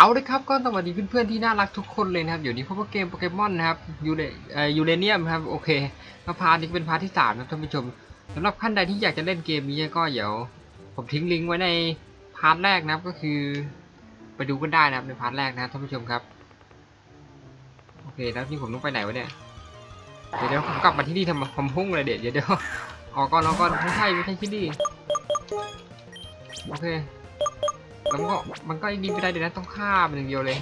เอาเลยครับก็สวัสดีเพื่อนๆที่น่ารักทุกคนเลยนะครับเดี๋ยวนี้พบกับเกมโปเกมอนนะครับยูเรเอ่อยูเรเนียมครับโอเคมาพาร์ทนี้เป็นพาร์ทที่สามนะท่านผู้ชมสำหรับท่านใดที่อยากจะเล่นเกมนี้ก็เดี๋ยวผมทิ้งลิงก์ไว้ในพาร์ทแรกนะครับก็คือ ไปดูกันได้นะครับในพาร์ทแรกนะครับท่านผู้ชมครับโอเคแล้วที่ผมต้องไปไหนวะเนี่ยเดี๋ยวเดี๋ยวผมกลับมาที่นี่ทำไมผมพุ่งเลยเดี๋ยวเดี๋ยวเดี๋ยวออกก่อนออกก่อนไม่ใช่ไม่ใช่ที่นี่โอเค มันก็มันก็ยิงไม่ได้เดี๋ยวนะต้องฆ่ามันอย่างเดียวเลย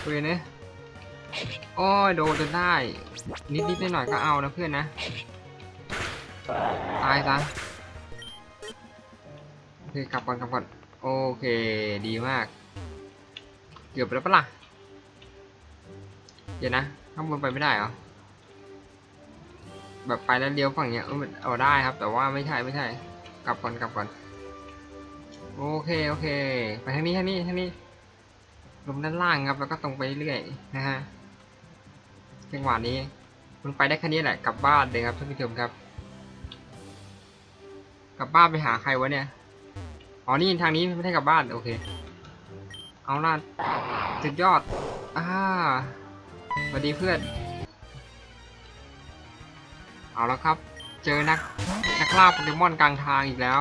เพื่อนนะโอ้ยโดนจนได้ นิดนิดหน่อยก็เอานะเพื่อนนะ ตายซะโอเคกลับก่อนกลับก่อนโอเคดีมาก เกือบไปแล้วปะล่ะเดี๋ยวนะข้างบนไปไม่ได้เหรอแบบไปแล้วเลี้ยวฝั่งเนี้ยเออเอาได้ครับ แต่ว่าไม่ใช่ไม่ใช่ กลับก่อนกลับก่อน โอเคโอเค ไปทางนี้ทางนี้ทางนี้ลงด้านล่างครับแล้วก็ตรงไปเรื่อยนะฮะจังหวะนี้มันไปได้แค่นี้แหละกลับบ้านเลยครับท่านผู้ชมครับ กลับบ้านไปหาใครวะเนี่ยอ๋อนี่ทางนี้ไม่ใช่กลับบ้านโอเค เอาล่ะสุดยอดอ่าสวัสดีเพื่อน เอาแล้วครับ เจอนักนักล่าโปเกมอนกลางทางอีกแล้ว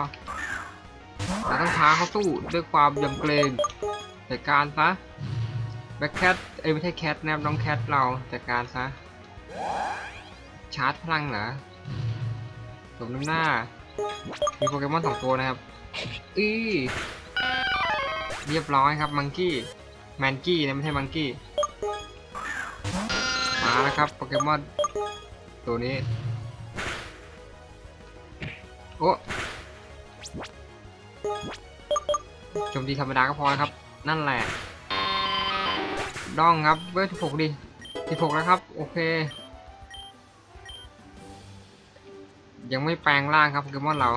เราต้องท้าเขาสู้ด้วยความยำเกรงจัดการซะแบ็คแคทเอ้ไม่ใช่แคทนะครับน้องแคทเราจัดการซะชาร์จพลังเหรอสมน้ำหน้า มีโปเกมอนสองตัวนะครับอือเรียบร้อยครับมังกี้แมนกี้นะไม่ใช่มังกี้มาแล้วครับโปเกมอนตัวนี้ โอ้ โจมตีธรรมดาก็พอครับ นั่นแหละด้องครับเวทสิบหกดิสิบหกแล้วครับ โอเค ยังไม่แปลงร่างครับโปเกมอนเรา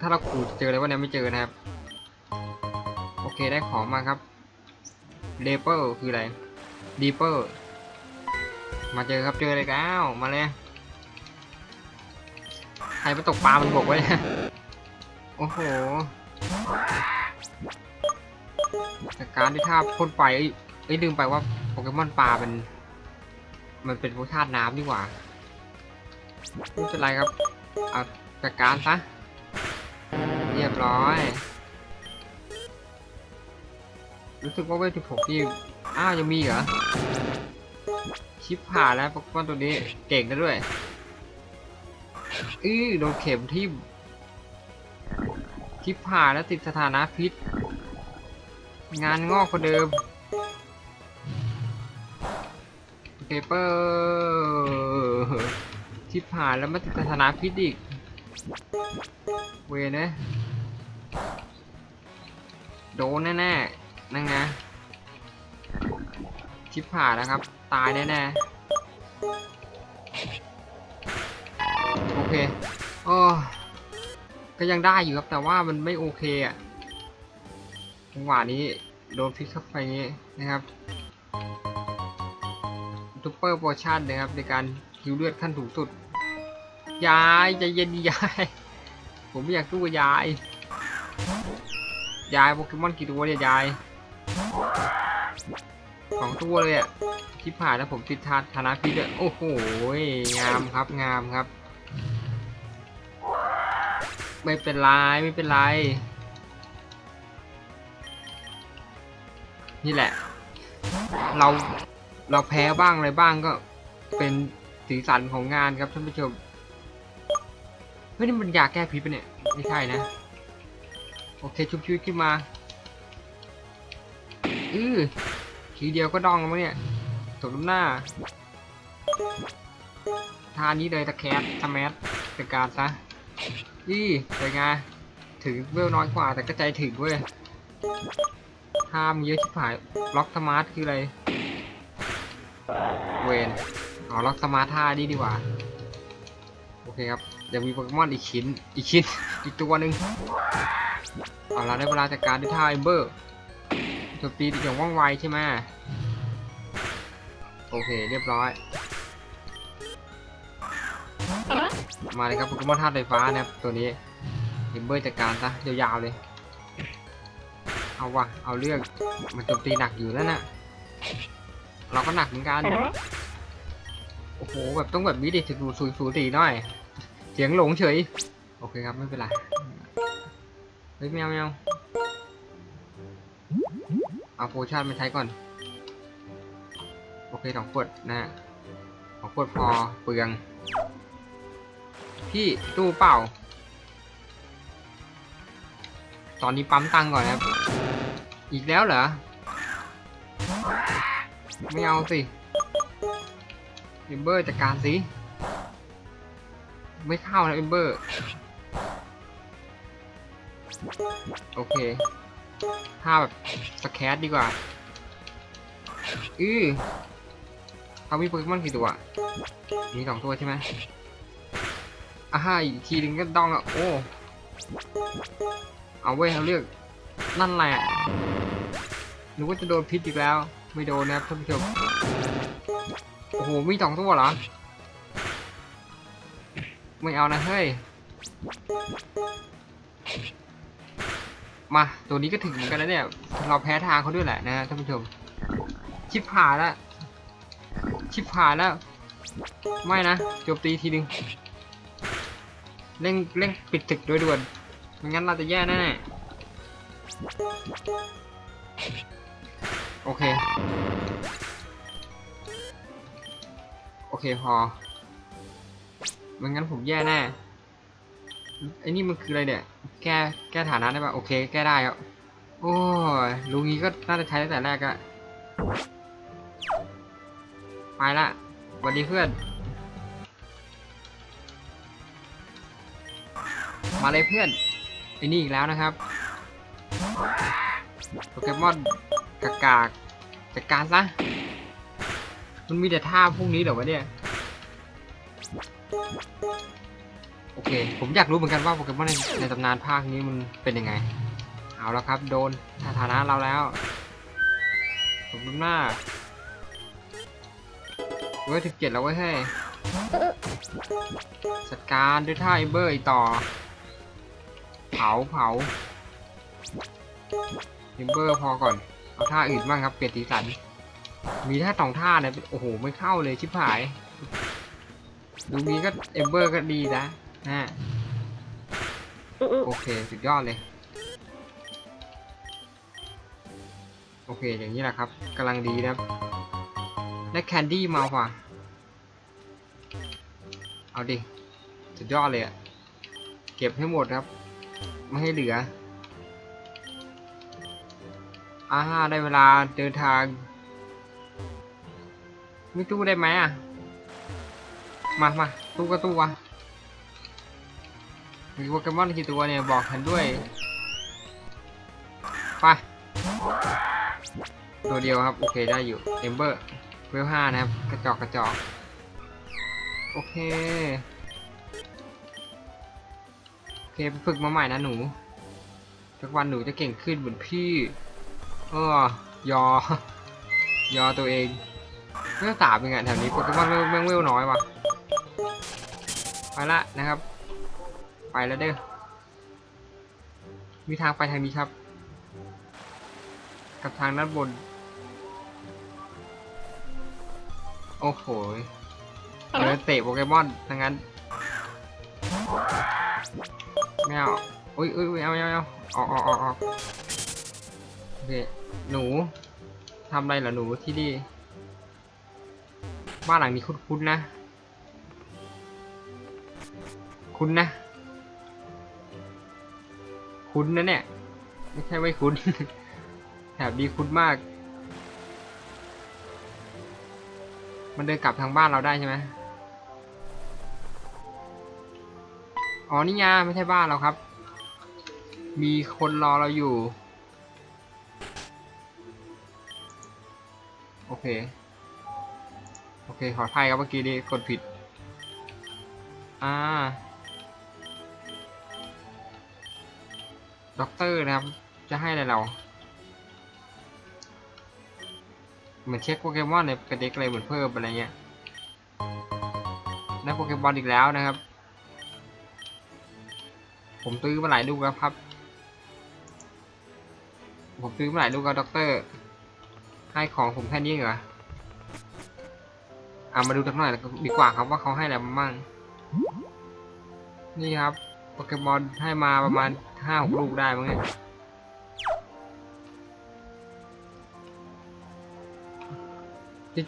ถ้าเราขูดเจอเลยว่าเนี่ยไม่เจอนะครับ โอเคได้ของมาครับเลเปอร์คืออะไรดีเปอร์มาเจอครับเจอเลยแล้วมาเลย ครไปตกปลามันบกไว้โอ้โหจากการที่ท่าพ่นไฟเอ้ยเอ้ยลืมไปว่าโปเกมอนปลาเป็นมันเป็นพวกธาตุน้ำดีกว่าไม่เป็นไรครับเอาจัดการซะเรียบร้อย รู้สึกว่าเวท16ที่อ้าวยังมีเหรอชิปผ่านแล้วโปเกมอนตัวนี้เก่งนะด้วย อื้อโดนเข็มทิ่มทิพผ่าแล้วติดสถานะพิษ งานงอกกว่าเดิมเปเปอร์ทิพผ่าแล้วมาติดสถานะพิษอีก เวนะ โดนแน่ๆนั่นไงชิปผ่านะครับ ตายแน่ๆ เคโอ้ก็ยังได้อยู่ครับแต่ว่ามันไม่โอเคอะจังหวะนี้โดนพิษเข้าไปงี้นะครับทูเปอร์โปรชั่นนะครับในการคิวเลือดขั้นสูงสุด ยายใจเย็นยาย ผมไม่อยากสู้กับยาย ยายโปเกมอนกี่ตัวเนี่ยยายสองตัวเลยอะที่ผ่านแล้วผมติดทาธานาพิษด้วยโอ้โห งามครับงามครับ ไม่เป็นไรไม่เป็นไร นี่แหละ เราเราแพ้บ้างอะไรบ้างก็เป็นสีสันของงานครับท่านผู้ชมเฮ้ยนี่มันยาแก้พิษปะเนี่ย ไม่ใช่นะ โอเคชุบชีวิตขึ้นมาอือทีเดียวก็ดองแล้วมั้งเนี่ยตกน้ำหน้าทานี้เลยตะแคสสแมัเป็นการซะ ยี่เป็นไงถึงเวลน้อยกว่าแต่ก็ใจถึงเว้ยห้ามเยอะชิบหายล็อกสมาร์ทคืออะไร เวนอ๋อล็อกสมาร์ทท่านี่ดีกว่า โอเคครับยังมีโปเกมอนอีกชิ้น อีกชิ้น อีกตัวหนึ่งเอาละได้เวลาจัดการด้วยท่าเอมเบอร์โจมตีอย่างว่องไวใช่ไหมโอเค เรียบร้อย มาเลยครับโปเกมอนธาตุไฟฟ้านะครับตัวนี้เอมเบอร์จัดการซะยาวๆเลย เอาวะเอาเรื่องมันโจมตีหนักอยู่แล้วนะเราก็หนักเหมือนกันโอ้โหแบบต้องแบบนี้ดิถึงดูสูสูตีหน่อยเสียงหลงเฉย โอเคครับไม่เป็นไรเฮ้ยแมวแมวเอาโพชั่นมาใช้ก่อน โอเคสองขวดนะฮะสองขวดพอเปลือง พี่ตู้เปล่า ตอนนี้ปั๊มตังก่อนนะครับ อีกแล้วเหรอ ไม่เอาสิเอมเบอร์จัดการสิ ไม่เข้านะเอมเบอร์ โอเคถ้าแบบสแครดีกว่า อือเขามีโปเกมอนกี่ตัว มีสองตัวใช่ไหม อ่าฮะอีกทีนึงก็ดองอะโอ้ เอาเว้ยเขาเลือก นั่นแหละนึกว่าจะโดนพิษอีกแล้ว ไม่โดนนะท่านผู้ชม โอ้โห มีสองตัวเหรอ ไม่เอานะเฮ้ย มา ตัวนี้ก็ถึงเหมือนกันแล้วเนี่ย เราแพ้ทางเขาด้วยแหละนะฮะท่านผู้ชม ชิบหายแล้ว ชิบหายแล้ว ไม่นะโจมตีทีนึง เร่งเร่งปิดตึกโดยด่วนไม่งั้นเราจะแย่แน่ๆโอเค โอเคพอไม่งั้นผมแย่แน่ไอ้นี่มันคืออะไรเนี่ย แก้แก้ฐานะได้ปะโอเค แก้ได้ครับโอ้ยลุงนี้ก็น่าจะใช้ตั้งแต่แรกอะไปละสวัสดีเพื่อน มาเลยเพื่อนไอ้นี่อีกแล้วนะครับโปเกมอนกากากจัดการซะมันมีแต่ท่าพวกนี้เหรอวะเนี่ย โอเค ผมอยากรู้เหมือนกันว่าโปเกมอนในในตำนานภาคนี้มันเป็นยังไง เอาแล้วครับ โดนฐานะเราแล้วขอบคุณมาเว้ยถึงเจ็ดแล้วเว้ยเฮ้ยจัดการด้วยท่าไอเบอร์อีกต่อ เผาเผาไอเบอร์พอก่อน เอาท่าอื่นบ้างครับเปลี่ยนสีสัน มีท่าสองท่าเนี่ยโอ้โห ไม่เข้าเลยชิบหายดูนี้ก็เอมเบอร์ก็ดีนะนะโอเค สุดยอดเลย โอเค อย่างนี้แหละครับกำลังดีนะครับได้แคนดี้มาว่ะเอาดิ สุดยอดเลยอะเก็บให้หมดครับ ไม่ให้เหลืออ่าได้เวลาเดินทางม่ตู้ได้ไหมอะ มามาตู้ก็ตู้วะมีโปเกมอนกี่ตัวเนี่ย บอกฉันด้วย ไป ตัวเดียวครับ โอเคได้อยู่ เอมเบอร์ เวลห้านะครับ กระจอกกระจอก โอเค เคไปฝึกมาใหม่นะหนูสักวันหนูจะเก่งขึ้นเหมือนพี่เออยอ ยอตัวเองเมื่อสามเป็นไงแถวนี้โปเกมอนแม่งเวลน้อยว่ะไปละนะครับ ไปแล้วเด้อมีทางไปทางนี้ครับ กับทางด้านบน โอ้โหเดินเตะโปเกมอนทั้งนั้น ไม่เอาอุ้ยอุ้ยอุ้ยเอาเอาเอาออกออกออกออกโอเคหนูทำอะไรเหรอหนูที่นี่ บ้านหลังนี้คุ้นๆนะ คุ้นนะ คุ้นนะเนี่ย ไม่ใช่ไม่คุ้น แถบนี้คุ้นมาก มันเดินกลับทางบ้านเราได้ใช่ไหม อ๋อนี่ไงไม่ใช่บ้านเราครับ มีคนรอเราอยู่ โอเค โอเค ขออภัยครับเมื่อกี้นี้กดผิด อ่าด็อกเตอร์นะครับ จะให้อะไรเรา เหมือนเช็คโปเกมอนในกระเด็กอะไรเหมือนเพิ่มอะไรเงี้ยได้โปเกมอนอีกแล้วนะครับ ผมซื้อมาหลายลูกแล้วครับ ผมซื้อมาหลายลูกแล้วด็อกเตอร์ ให้ของผมแค่นี้เหรอเอามาดูกันหน่อยดีกว่าครับว่าเขาให้อะไรมาบ้าง นี่ครับโปเกมอนให้มาประมาณห้าหกลูกได้มั้งเนี่ย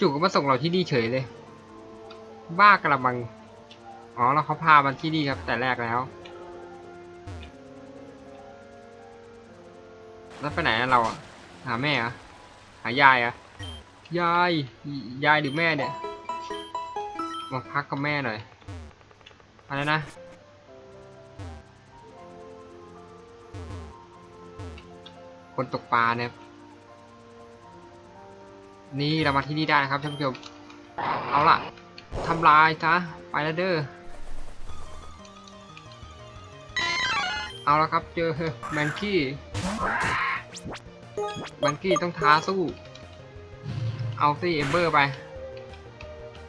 จู่ๆก็มาส่งเราที่นี่เฉยเลย บ้ากระมัง อ๋อเราเขาพามันที่นี่ครับแต่แรกแล้ว แล้วไปไหนเราอะหาแม่อะหายายอะยาย ยายหรือแม่เนี่ย มาพักกับแม่หน่อย อะไรนะ คนตกปลาเนี่ย นี่เรามาที่นี่ได้นะครับท่านผู้ชม เอาล่ะทำลายซะ ไปแล้วเด้อเอาละครับเจอแมนกี้ แมนกี้ต้องท้าสู้ เอาสิเอมเบอร์ไป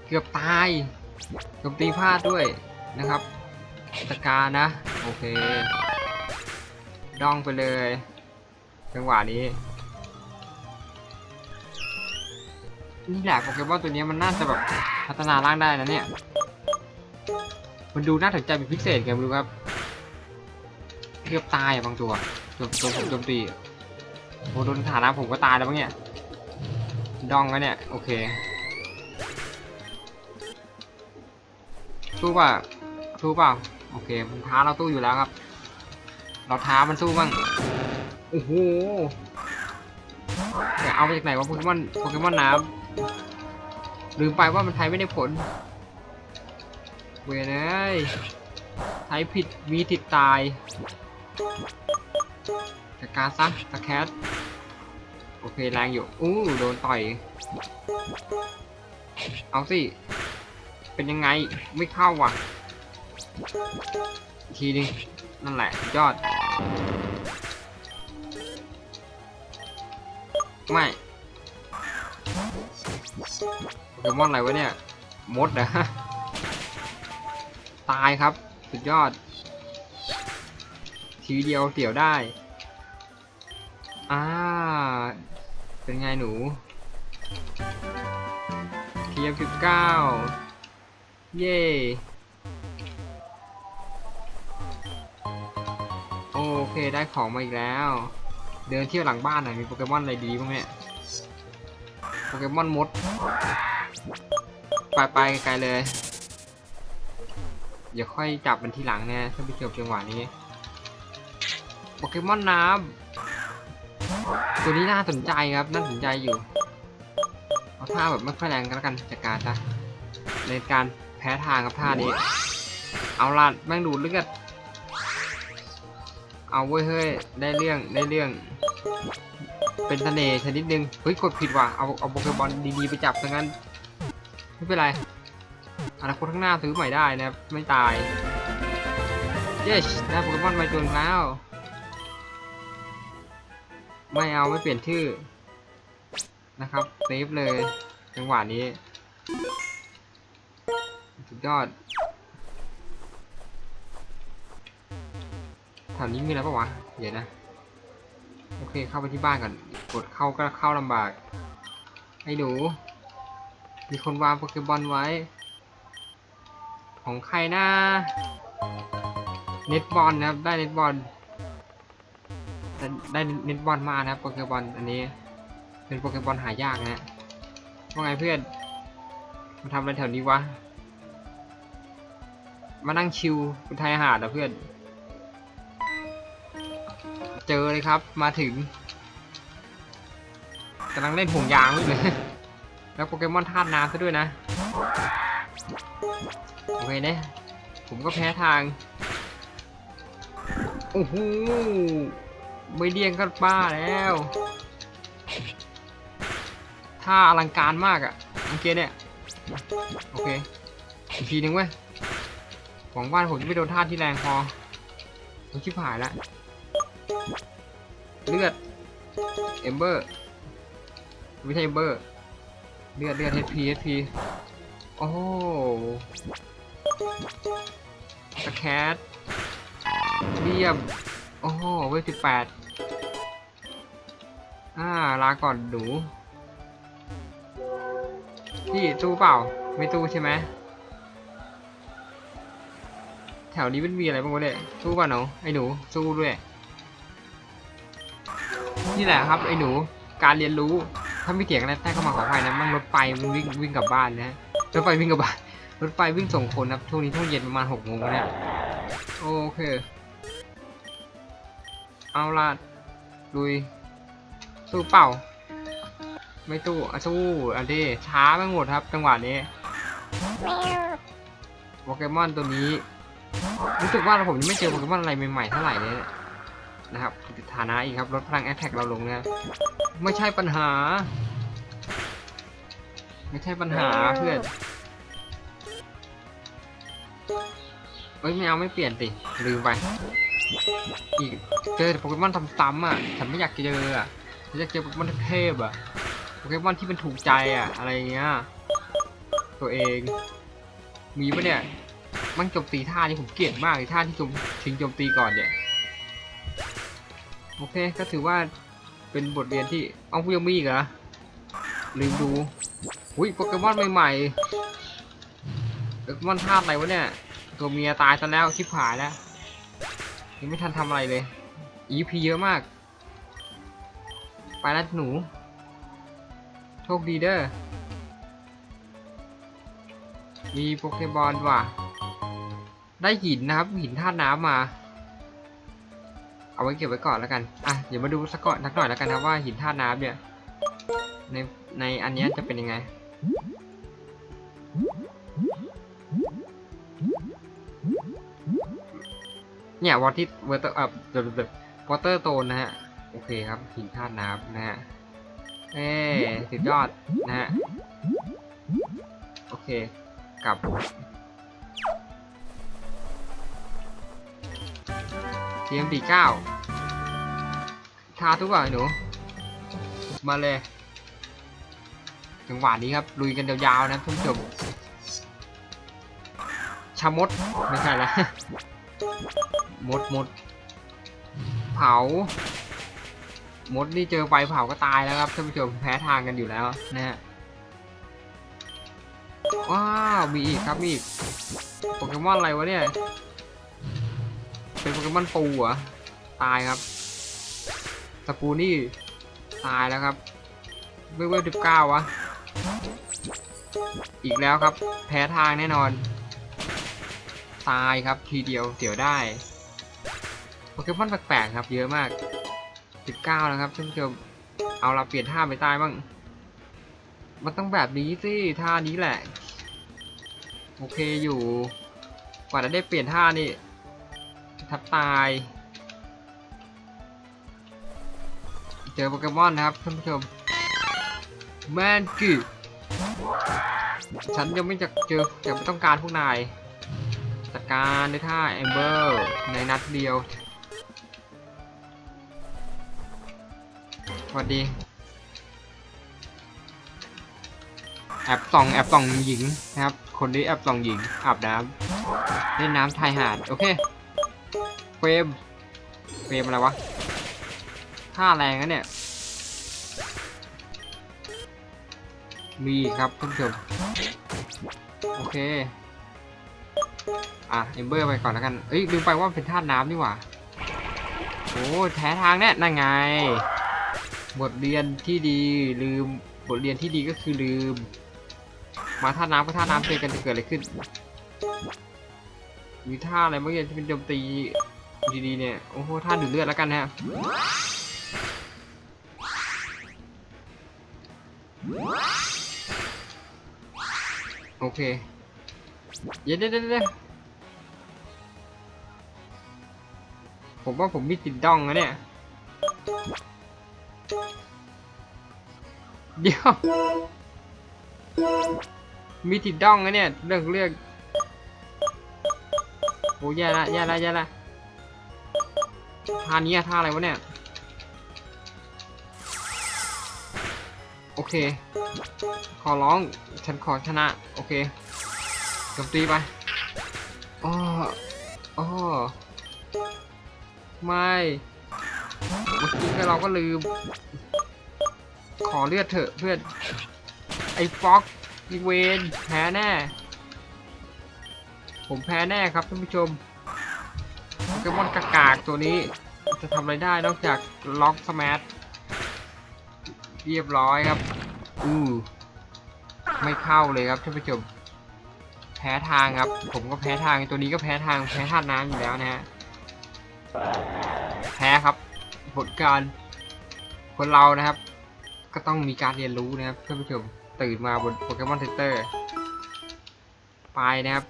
เกือบตายเกือบตีพลาดด้วยนะครับตะการนะ โอเคดองไปเลยจังหวะนี้นี่แหละโปเกมอนตัวนี้มันน่าจะแบบพัฒนาร่างได้นะเนี่ย มันดูน่าสนใจเป็นพิเศษไงไม่รู้ครับ เกือบตายบางตัวจมตัวผมโจมตี โอ้โดนฐานะผมก็ตายแล้วมั้งเนี่ยดองแล้วเนี่ย โอเคสู้ป่ะสู้เปล่าโอเคมันท้าเราสู้อยู่แล้วครับ เราท้ามันสู้บ้างโอ้โหแต่เอามาจากไหนวะโปเกมอนโปเกมอนน้ำลืมไปว่ามันใช้ไม่ได้ผล เวยเนยใช้ผิดมีติดตาย จัดการซะตะแคทโอเคแรงอยู่ อู้โดนต่อย เอาสิ เป็นยังไง ไม่เข้าว่ะ ทีนึง นั่นแหละ ยอด ไม่โปเกมอนอะไรวะเนี่ย มดเหรอะตายครับ สุดยอด ทีเดียวเตี่ยวได้ อ่า เป็นไงหนูเทียมสิบเก้าเย่โอเคได้ของมาอีกแล้ว เดินเที่ยวหลังบ้านหน่อยมีโปเกมอนอะไรดีบ้างเนี่ย โปเกมอนมด ไปไปไกลเลยเดี๋ยวค่อยจับมันทีหลังนี่ถ้าไปเกี่ยวจังหวะนี้ โปเกมอนน้ำ ตัวนี้น่าสนใจครับน่าสนใจอยู่เอาท่าแบบไม่ค่อยแรงกันแล้วกันจัดการซะในการแพ้ทางกับท่านี้ เอาล่ะแม่งดูดเลือดเอาเว้ยเฮ้ยได้เรื่องได้เรื่อง เป็นเสน่ห์ชนิดนึงเฮ้ยกดผิดว่ะเอาเอาโปเกมอนดีๆไปจับซะงั้นไม่เป็นไรอนาคตข้างหน้าซื้อใหม่ได้นะครับไม่ตายเยสได้โปเกมอนม่ตัวหนึ่งแล้ว ไม่เอาไม่เปลี่ยนชื่อ นะครับเซฟเลย จังหวะนี้ สุดยอดแถวนี้มีอะไรปะวะ เดี๋ยวนะ โอเคเข้าไปที่บ้านก่อน กดเข้าก็เข้าลำบาก ไอ้หนู มีคนวางโปเกมอนไว้ ของใครนะ เน็ตบอลนะครับ ได้เน็ตบอล ได้เน็ตบอลมานะครับโปเกมอนอันนี้ เป็นโปเกมอนหายากนะฮะว่าไงเพื่อนมาทำอะไรแถวนี้วะ มานั่งชิวเป็นไทยหาดเหรอเพื่อน เจอเลยครับมาถึงกำลังเล่นห่วงยางเลย แล้วโปเกมอนธาตุน้ำซะด้วยนะ โอเคเนี่ยผมก็แพ้ทาง โอ้โห ไม่เดียงก็บ้าแล้วท่าอลังการมากอะ่ะโอเคเนี่ย โอเค อีกทีนึงเว้ยหวังว่าผมจะไม่โดนท่าที่แรงพอผมชิบหายล้วเลือด เอมเบอร์ไม่ใช่เอมเบอร์ เลือดเลือด HP HP โอ้โหสแคทเรียม โอ้โหเวทสิบแปดอ่าลาก่อนหนูพี่ตู้เปล่า ไม่ตู้ใช่ไหมแถวนี้มันมีอะไรบ้างวะเนี่ยตู้เปล่าหนูไอ้หนูสู้ด้วย นี่แหละครับไอ้หนู การเรียนรู้ถ้าไม่เถียงอะไรใต้เข้ามาขออภัยนะมันรถไฟมันวิ่งวิ่งกลับบ้านนะรถไฟวิ่งกลับบ้านรถไฟวิ่งส่งคนครับช่วงนี้ช่วงเย็นประมาณหกโมงแล้วเนี่ยโอเค เอาละลุยสู้เปล่า ไม่ตู้อะสู้อันนี้ช้าไปหมดครับ จังหวะนี้โปเกมอนตัวนี้รู้สึกว่าผมยังไม่เจอโปเกมอนอะไรใหม่ๆเท่าไหร่เลยนะครับฐานะอีกครับลดพลังแอตแทกเราลงนะไม่ใช่ปัญหา ไม่ใช่ปัญหาเพื่อนเอ้ยไม่เอาไม่เปลี่ยนสิลืมไป อีกเจอแต่โปเกมอนซ้ำๆอะฉันไม่อยากเจออะฉันอยากเจอโปเกมอนเทพอะโปเกมอนที่มันถูกใจอะ อะไรเงี้ยตัวเอง มีปะเนี่ยมันโจมตีท่านี้ผมเกลียดมากเลยท่าที่โจมทิ้งโจมตีก่อนเนี่ยโอเคก็ถือว่าเป็นบทเรียนที่เอากูยังมีอีกเหรอลืมดูอุ้ยโปเกมอนใหม่ๆโปเกมอนท่าอะไรวะเนี่ย ตัวเมียตายซะแล้วชิบหายแล้ว ยังไม่ทันทำอะไรเลย EP เยอะมาก ไปแล้วหนู โชคดีเด้อ มีโปเกบอลว่ะ ได้หินนะครับ หินธาตุน้ำมา เอาไว้เก็บไว้ก่อนแล้วกัน อะ เดี๋ยวมาดูสักก่อนสักหน่อยแล้วกันนะว่าหินธาตุน้ำเนี่ย ในในอันนี้จะเป็นยังไง เนี่ยวอติเวอร์เตอร์อ่อเดบวอเตอร์โตนนะฮะ โอเคครับหินธาตุน้ำนะฮะ เอ้สุดยอดนะฮะ โอเค กลับเทียมตีเก้าทาทุกอย่างหนู มาเลยจังหวะนี้ครับ ลุยกันยาวๆนะท่านผู้ชมชามด ไม่ใช่ละ มดมด เผา มดนี่เจอไฟเผาก็ตายแล้วครับท่านผู้ชมแพ้ทางกันอยู่แล้วนะฮะว้าวมีอีกครับมีอีกโปเกมอนอะไรวะเนี่ย เป็นโปเกมอนปูเหรอตายครับสปูนี่ตายแล้วครับเวลเวลสิบเก้าวะอีกแล้วครับ แพ้ทางแน่นอน ตายครับทีเดียวเดี๋ยวได้โปเกมอนแปลกๆครับ เยอะมาก 19แล้วครับท่านผู้ชมเอาเราเปลี่ยนท่าไปใต้บ้าง มันต้องแบบนี้สิท่านี้แหละ โอเคอยู่ กว่าจะได้เปลี่ยนท่านี่ทับตาย เจอโปเกมอนนะครับท่านผู้ชมแมนกิฉันยังไม่จะเจอยังไม่ต้องการพวกนาย จัดการด้วยท่าแอมเบอร์ในนัดเดียว สวัสดี แอบส่องแอบส่องหญิงนะครับ คนนี้แอบส่องหญิงอาบน้ำเล่นน้ำชายหาด โอเคเฟรมเฟรมอะไรวะท่าแรงนะเนี่ย มีครับท่านผู้ชมโอเค อะเอมเบอร์ไปก่อนแล้วกันเอ้ยลืมไปว่าเป็นธาตุน้ำนี่หว่าโอ้แท้ทางแน่นั่นไง บทเรียนที่ดีลืมบทเรียนที่ดีก็คือลืม มาท่าน้ำก็ท่าน้ำเจอกันจะเกิดอะไรขึ้น มีท่าอะไรบ้างเนี่ยที่เป็นโจมตีดีๆเนี่ย โอ้โหท่าดูดเลือดแล้วกันนะฮะโอเคเดี๋ยวเดี๋ยวเดี๋ยวเดี๋ ผมว่าผมมีติดดองนะเนี่ย เดี๋ยว มีติดดองนะเนี่ย เรื่องเรื่องโอ้ยแย่ละแย่ละแย่ละท่านี้ท่าอะไรวะเนี่ย โอเค ขอร้อง ฉันขอชนะ โอเคจมตีไปอ้ออ้อ ไม่เมื่อกี้เราก็ลืม ขอเลือดเถอะเพื่อน ไอ้ฟ็อกอ้เวนแพ้แน่ ผมแพ้แน่ครับท่านผู้ชมโปเกมอนกากๆตัวนี้ จะทำอะไรได้นอกจากล็อกสมาร์ทเรียบร้อยครับอือไม่เข้าเลยครับท่านผู้ชม แพ้ทางครับ ผมก็แพ้ทางตัวนี้ก็แพ้ทางแพ้ธาตุน้ำอยู่แล้วนะฮะ แพ้ครับ ผลการคนเรานะครับ ก็ต้องมีการเรียนรู้นะครับท่านผู้ชมตื่นมาบนโปเกมอนเซ็นเตอร์ไปนะครับ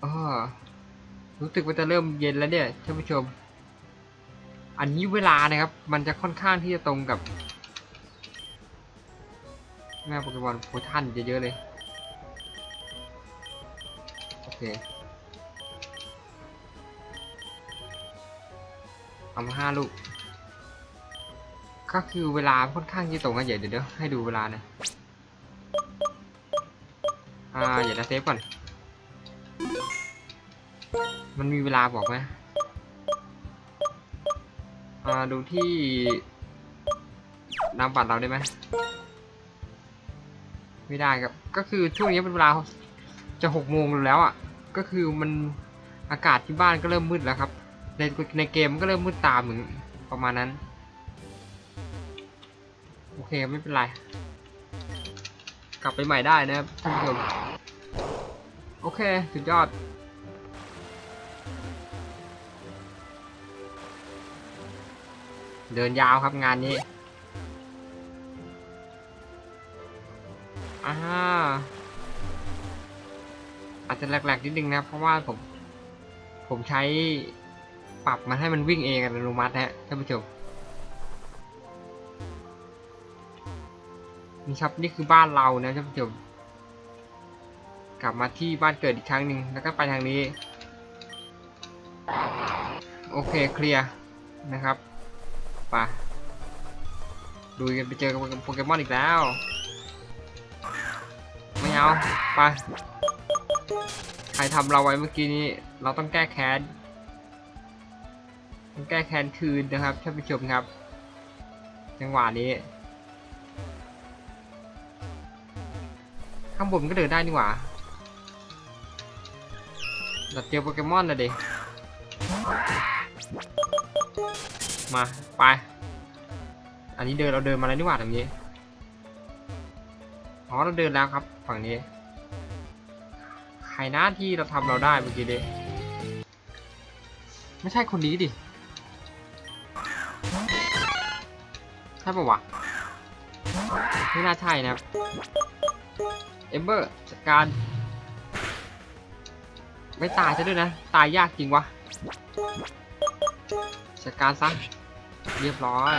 เออรู้สึกว่าจะเริ่มเย็นแล้วเนี่ยท่านผู้ชม อันนี้เวลานะครับ มันจะค่อนข้างที่จะตรงกับแม่โปเกมอนโพทันเยอะๆเลย โอเค เอามาห้าลูก ก็คือเวลาค่อนข้างที่ตรงกันเดี๋ยวเดี๋ยวให้ดูเวลานะอ่าอย่านะเซฟก่อน มันมีเวลาบอกไหมอ่าดูที่นามบัตรเราได้ไหมไม่ได้ครับ ก็คือช่วงนี้เป็นเวลาจะหกโมงแล้วอะ ก็คือมันอากาศที่บ้านก็เริ่มมืดแล้วครับ ในในเกมก็เริ่มมืดตาเหมือนประมาณนั้น โอเคไม่เป็นไร กลับไปใหม่ได้นะครับท่านผู้ชมโอเคสุดยอดเดินยาวครับงานนี้ อ่า อาจจะแหลกๆนิดนึงนะ เพราะว่าผม ผมใช้ ปรับมันให้มันวิ่งเองอัตโนมัตินะฮะท่านผู้ชมนี่ครับนี่คือบ้านเรานะท่านผู้ชมกลับมาที่บ้านเกิดอีกครั้งหนึ่งแล้วก็ไปทางนี้ โอเคเคลียร์นะครับไปดูกันไปเจอกับโปเกมอนอีกแล้ว ไม่เอาไปใครทำเราไว้เมื่อกี้นี้ เราต้องแก้แค้น แก้แค้นคืนนะครับท่านผู้ชมครับ จังหวะนี้ ข้างบนก็เดินได้นี่หว่าดัดเจอโปเกมอนนะเด็มา ไป อันนี้เดินเราเดินมาแล้วนี่หว่าตรงนี้อ๋อเราเดินแล้วครับฝั่งนี้ ใครหน้าที่เราทำเราได้เมื่อกี้ดิไม่ใช่คนนี้ดิ ช่ปะวะ ไม่น่าใช่นะครับ เอมเบอร์จัดการ ไม่ตายซะด้วยนะ ตายยากจริงวะจัดการซะ เรียบร้อย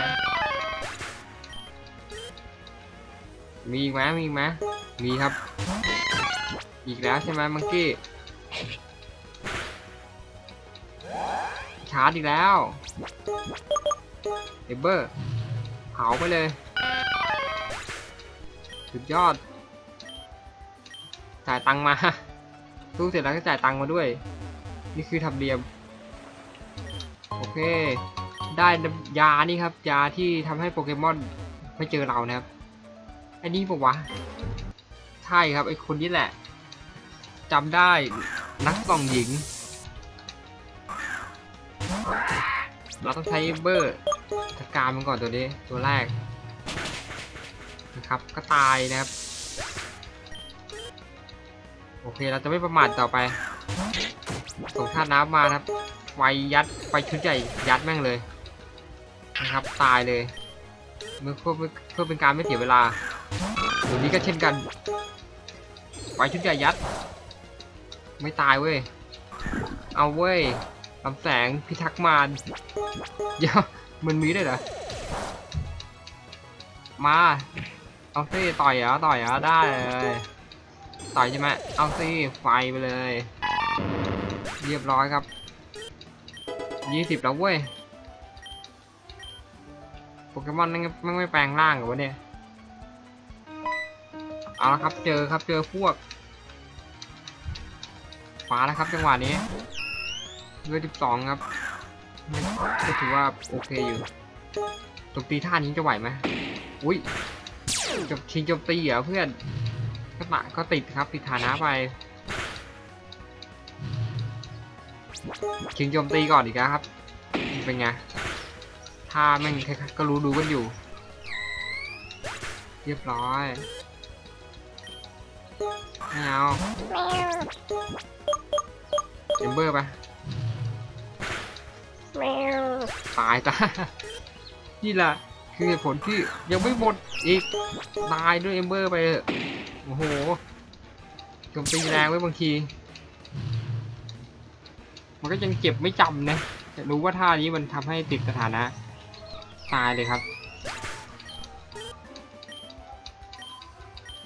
มีอีกไหมมีอีกไหมมีครับ อีกแล้วใช่ไหมมังกี้ชาร์จอีกแล้วเอมเบอร์ ผาไปเลย สุดยอด จ่ายตังค์มาสู้เสร็จแล้วก็จ่ายตังค์มาด้วย นี่คือทำเนียม โอเค ได้ยานี่ครับ ยาที่ทำให้โปเกมอนไม่เจอเรานะครับอ้นี่ปะวะ ใช่ครับไอ้คนนี้แหละจำได้นักส่องหญิง เราต้องใช้เบอร์ จัดการมันก่อนตัวนี้ตัวแรกนะครับก็ตายนะครับโอเคเราจะไม่ประมาทต่อไปส่งท่าน้ำมานะครับไฟยัดไฟชุดใหญ่ยัดแม่งเลยนะครับตายเลยเมื่อเพื่อเพื่อเป็นการไม่เสียเวลาตัวนี้ก็เช่นกันไฟชุดใหญ่ยัด ไม่ตายเว้ยเอาเว้ยลำแสงพิทักษ์มารเดี๋ยว มันมีได้เหรอ มา เอาสิต่อยเหรอต่อยเหรอได้เลยต่อยใช่ไหมเอาสิไฟไปเลย เรียบร้อยครับยี่สิบแล้วเว้ยโปเกมอนนั่งไม่ไม่แปลงร่างเหรอวะเนี่ยเอาละครับเจอครับเจอพวกฟ้าแล้วครับจังหวะนี้เวทสิบสองครับ ก็ถือว่าโอเคอยู่ตบตีท่านี้จะไหวไหมอุ้ยจบชิงจมตีเหรอเพื่อนก็ตะก็ติดครับติดฐานะไปชิงโจมตีก่อนอีกแล้วครับ เป็นไงท่าแม่งใครๆก็รู้ดูกันอยู่ เรียบร้อยไม่เอาเอมเบอร์ไป ตายตานี่แหละคือเหตุผลที่ยังไม่หมดอีก ตายด้วยเอมเบอร์ไปเถอะโอ้โหโจมตีแรงไว้บางที มันก็ยังเจ็บไม่จำนะแต่รู้ว่าท่านี้มันทำให้ติดสถานะ ตายเลยครับ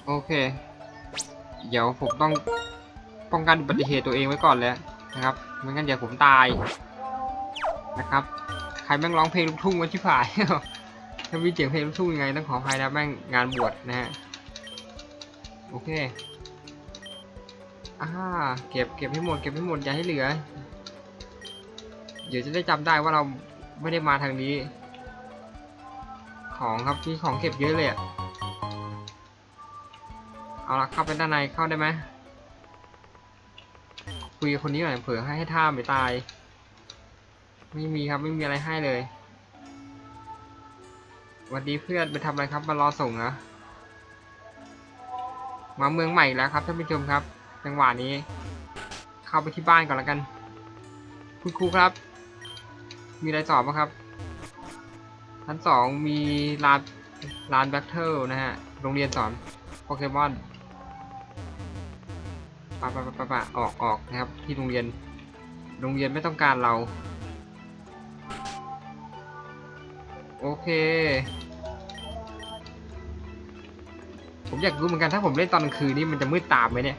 โอเค เดี๋ยวผมต้องป้องกันอุบัติเหตุตัวเองไว้ก่อนเลยนะครับ ไม่งั้นเดี๋ยวผมตาย นะครับ ใครแม่งร้องเพลงลูกทุ่งมาที่ผ่ายถ้ามีเสียงเพลงลูกทุ่งยังไงต้องขออภัยนะแม่งงานบวชนะฮะ โอเคอ่าเก็บเก็บให้หมดเก็บให้หมดอย่าให้เหลือ เดี๋ยวจะได้จำได้ว่าเราไม่ได้มาทางนี้ ของครับมีของเก็บเยอะเลยอะเอาละเข้าไปด้านในเข้าได้ไหมคุยกับคนนี้หน่อยเผื่อให้ให้ท่าไม่ตาย ไม่มีครับไม่มีอะไรให้เลยสวัสดีเพื่อนไปทำอะไรครับมารอส่งนะมาเมืองใหม่แล้วครับท่านผู้ชมครับ จังหวะนี้ เข้าไปที่บ้านก่อนแล้วกัน คุณครูครับ มีอะไรสอบไหมครับชั้นสองมีลานลานแบทเทิลนะฮะโรงเรียนสอนโปเกมอนปะปะปะปะออกออกนะครับ ที่โรงเรียน โรงเรียนไม่ต้องการเรา โอเค ผมอยากรู้เหมือนกันถ้าผมเล่นตอนกลางคืนนี่มันจะมืดตามไหมเนี่ย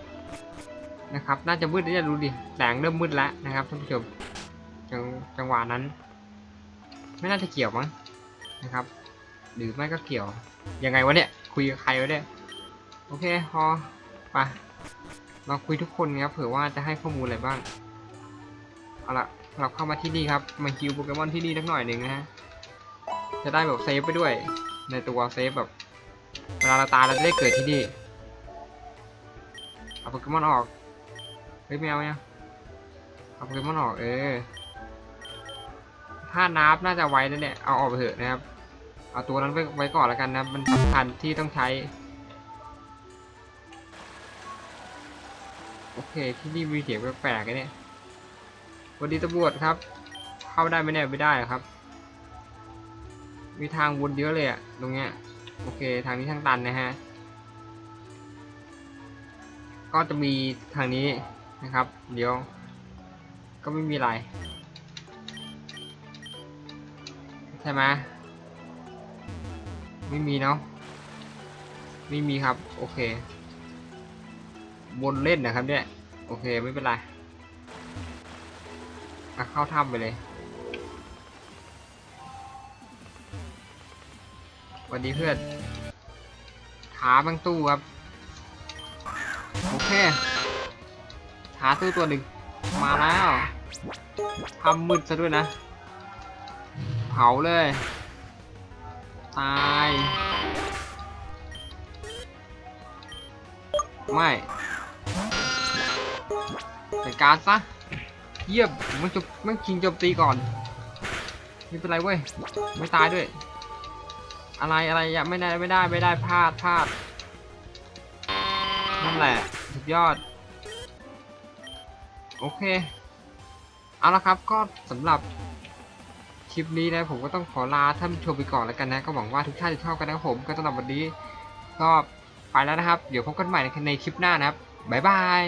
นะครับ น่าจะมืดเนี่ยดูดิแสงเริ่มมืดแล้วนะครับท่านผู้ชมจังจังหวะนั้น ไม่น่าจะเกี่ยวมั้งนะครับ หรือไม่ก็เกี่ยวยังไงวะเนี่ย คุยกับใครวะเนี่ยโอเคพอไปเราคุยทุกคนครับเผื่อว่าจะให้ข้อมูลอะไรบ้างเอาละเราเข้ามาที่นี่ครับมาคิวโปเกมอนที่นี่สักหน่อยหนึ่งนะฮะ จะได้แบบเซฟไปด้วย ในตัวเซฟแบบเวลาเราตายเราจะได้เกิดที่นี่เอาโปเกมอนออกเฮ้ยไม่เอาไม่เอาเอาโปเกมอนออกเออถ้านับน่าจะไว้แล้วเนี่ยเอาออกไปเถอะนะครับเอาตัวนั้นไว้ไว้ก่อนแล้วกันนะมันสำคัญที่ต้องใช้โอเคที่นี่มีเสียงแปลกๆนะเนี่ยวัสดีตำรวจครับ เข้าได้ไหมเนี่ยไม่ได้ครับ มีทางวนเยอะเลยอะตรงเนี้ยโอเคทางนี้ทางตันนะฮะก็จะมีทางนี้นะครับ เดี๋ยว ก็ไม่มีอะไร ใช่ไหมไม่มีเนาะไม่มีครับ โอเควนเล่นนะครับเนี่ย โอเคไม่เป็นไรเข้าถ้ำไปเลย วัสดีเพื่อนขาบางตู้ครับ โอเค หาตู้ตัวหนึ่ง มาแล้วทำมืดซะด้วยนะ เผาเลย ตาย ไม่จัดการซะ เยี่ยมมันจบมันชิงจมตีก่อน ไม่เป็นไรเว้ย ไม่ตายด้วย อะไรอะไรอย่าไม่ได้ไม่ได้ไม่ได้พลาดพลาดนั่นแหละสุดยอด โอเค เอาละครับก็สำหรับคลิปนี้นะผมก็ต้องขอลาท่านชมไปก่อนแล้วกันนะ ก็หวังว่าทุกท่านจะชอบกันนะครับผมก็สำหรับวันนี้ก็ไปแล้วนะครับ เดี๋ยวพบกันใหม่ในคลิปหน้านะครับบ๊ายบาย